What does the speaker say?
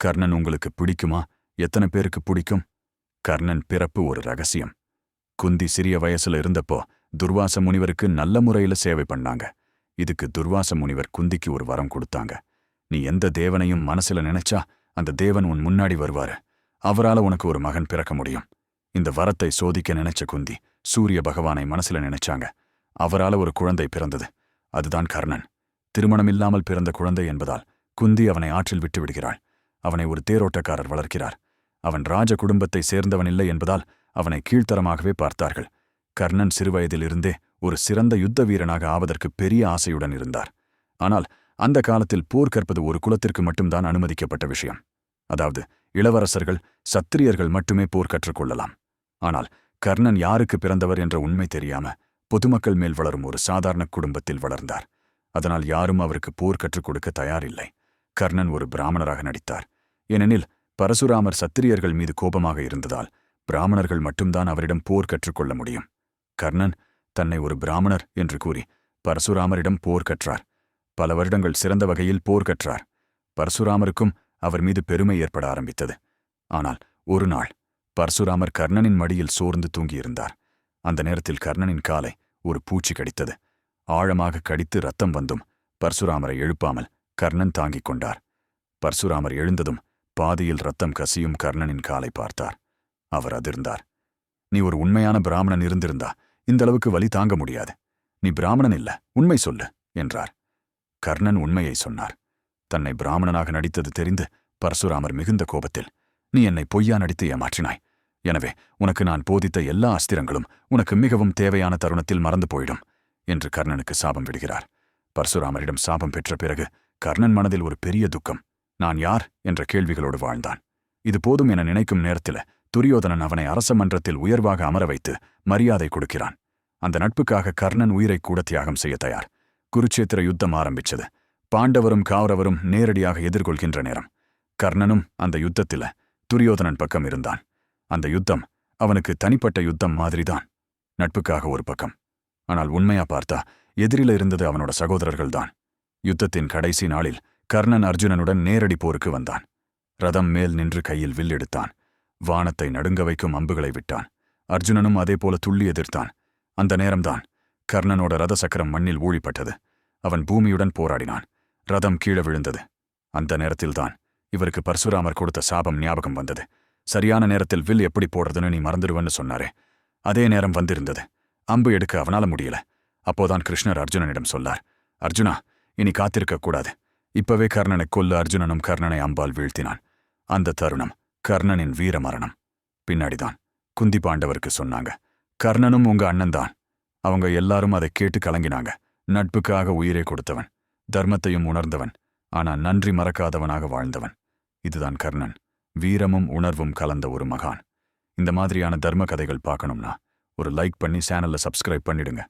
கர்ணன் உங்களுக்கு பிடிக்குமா? எத்தனை பேருக்கு பிடிக்கும்? கர்ணன் பிறப்பு ஒரு ரகசியம். குந்தி சிறிய வயசுல இருந்தப்போ துர்வாச முனிவருக்கு நல்ல முறையில சேவை பண்ணாங்க. இதுக்கு துர்வாச முனிவர் குந்திக்கு ஒரு வரம் கொடுத்தாங்க. நீ எந்த தேவனையும் மனசுல நினைச்சா அந்த தேவன் உன் முன்னாடி வருவாரு. அவரால உனக்கு ஒரு மகன் பிறக்க முடியும். இந்த வரத்தை சோதிக்க நினைச்ச குந்தி சூரிய பகவானை மனசுல நினைச்சாங்க. அவரால ஒரு குழந்தை பிறந்தது. அதுதான் கர்ணன். திருமணமில்லாமல் பிறந்த குழந்தை என்பதால் குந்தி அவனை ஆற்றில் விட்டு விடுகிறாள். அவனை ஒரு தேரோட்டக்காரர் வளர்க்கிறார். அவன் ராஜ குடும்பத்தை சேர்ந்தவன் இல்லை என்பதால் அவனை கீழ்த்தரமாகவே பார்த்தார்கள். கர்ணன் சிறுவயதிலிருந்தே ஒரு சிறந்த யுத்த வீரனாக ஆவதற்கு பெரிய ஆசையுடன் இருந்தார். ஆனால் அந்த காலத்தில் போர் கற்பது ஒரு குலத்திற்கு மட்டும்தான் அனுமதிக்கப்பட்ட விஷயம். அதாவது இளவரசர்கள் சத்திரியர்கள் மட்டுமே போர் கற்றுக்கொள்ளலாம் ஆனால் கர்ணன் யாருக்கு பிறந்தவர் என்ற உண்மை தெரியாம பொதுமக்கள் மேல் வளரும் ஒரு சாதாரண குடும்பத்தில் வளர்ந்தார். அதனால் யாரும் அவருக்கு போர் கற்றுக் கொடுக்க தயாரில்லை. கர்ணன் ஒரு பிராமணராக நடித்தார். ஏனெனில் பரசுராமர் சத்திரியர்கள் மீது கோபமாக இருந்ததால் பிராமணர்கள் மட்டும்தான் அவரிடம் போர் கற்றுக்கொள்ள முடியும். கர்ணன் தன்னை ஒரு பிராமணர் என்று கூறி பரசுராமரிடம் போர் கற்றார். பல வருடங்கள் சிறந்த வகையில் போர் கற்றார். பரசுராமருக்கும் அவர் மீது பெருமை ஏற்பட ஆரம்பித்தது. ஆனால் ஒரு நாள் பரசுராமர் கர்ணனின் மடியில் சோர்ந்து தூங்கியிருந்தார். அந்த நேரத்தில் கர்ணனின் காலை ஒரு பூச்சி கடித்தது. ஆழமாக கடித்து ரத்தம் வந்தும் பரசுராமரை எழுப்பாமல் கர்ணன் தாங்கிக் கொண்டார். பரசுராமர் எழுந்ததும் பாதியில் ரத்தம் கசியும் கர்ணனின் காலை பார்த்தார். அவர் அதிர்ந்தார். நீ ஒரு உண்மையான பிராமணன் இருந்திருந்தா இந்த அளவுக்கு வலி தாங்க முடியாது. நீ பிராமணன் இல்ல உண்மை சொல்லு என்றார். கர்ணன் உண்மையை சொன்னார். தன்னை பிராமணனாக நடித்தது தெரிந்து பரசுராமர் மிகுந்த கோபத்தில் நீ என்னை பொய்யா நடித்து ஏமாற்றினாய். எனவே உனக்கு நான் போதித்த எல்லா அஸ்திரங்களும் உனக்கு மிகவும் தேவையான தருணத்தில் மறந்து போயிடும் என்று கர்ணனுக்கு சாபம் விடுகிறார். பரசுராமரிடம் சாபம் பெற்ற பிறகு கர்ணன் மனதில் ஒரு பெரிய துக்கம். நான் யார் என்ற கேள்விகளோடு வாழ்ந்தான். இது போதும் என நினைக்கும் நேரத்தில் துரியோதனன் அவனை அரச மன்றத்தில் உயர்வாக அமர வைத்து மரியாதை கொடுக்கிறான். அந்த நட்புக்காக கர்ணன் உயிரை கூட தியாகம் செய்ய தயார். குருச்சேத்திர யுத்தம் ஆரம்பிச்சது. பாண்டவரும் காவரவரும் நேரடியாக எதிர்கொள்கின்ற நேரம். கர்ணனும் அந்த யுத்தத்தில துரியோதனன் பக்கம் இருந்தான். அந்த யுத்தம் அவனுக்கு தனிப்பட்ட யுத்தம் மாதிரிதான். நட்புக்காக ஒரு பக்கம். ஆனால் உண்மையா பார்த்தா எதிரில இருந்தது அவனோட சகோதரர்கள்தான். யுத்தத்தின் கடைசி நாளில் கர்ணன் அர்ஜுனனுடன் நேரடி போருக்கு வந்தான். ரதம் மேல் நின்று கையில் வில் எடுத்தான். வானத்தை நடுங்க வைக்கும் அம்புகளை விட்டான். அர்ஜுனனும் அதேபோல துள்ளி எதிர்த்தான். அந்த நேரம்தான் கர்ணனோட ரத சக்கரம் மண்ணில் ஊழிப்பட்டது. அவன் பூமியுடன் போராடினான். ரதம் கீழே விழுந்தது. அந்த நேரத்தில்தான் இவருக்கு பரசுராமர் கொடுத்த சாபம் ஞாபகம் வந்தது. சரியான நேரத்தில் வில் எப்படி போடுறதுன்னு நீ மறந்துடுவன்னு சொன்னாரே. அதே நேரம் வந்திருந்தது. அம்பு எடுக்க அவனால முடியல. அப்போதான் கிருஷ்ணர் அர்ஜுனனிடம் சொன்னார் அர்ஜுனா இனி காத்திருக்க கூடாது. இப்பவே கர்ணனை கொல்ல அர்ஜுனனும் கர்ணனை அம்பால் வீழ்த்தினான். அந்த தருணம் கர்ணனின் வீரமரணம் பின்னாடிதான் குந்தி பாண்டவருக்கு சொன்னாங்க கர்ணனும் உங்க அண்ணன்தான். அவங்க எல்லாரும் அதை கேட்டு கலங்கினாங்க. நட்புக்காக உயிரை கொடுத்தவன் தர்மத்தையும் உணர்ந்தவன் ஆனா நன்றி மறக்காதவனாக வாழ்ந்தவன். இதுதான் கர்ணன் வீரமும் உணர்வும் கலந்த ஒரு மகான். இந்த மாதிரியான தர்ம கதைகள் பார்க்கணும்னா ஒரு லைக் பண்ணி சேனல்ல சப்ஸ்கிரைப் பண்ணிடுங்க.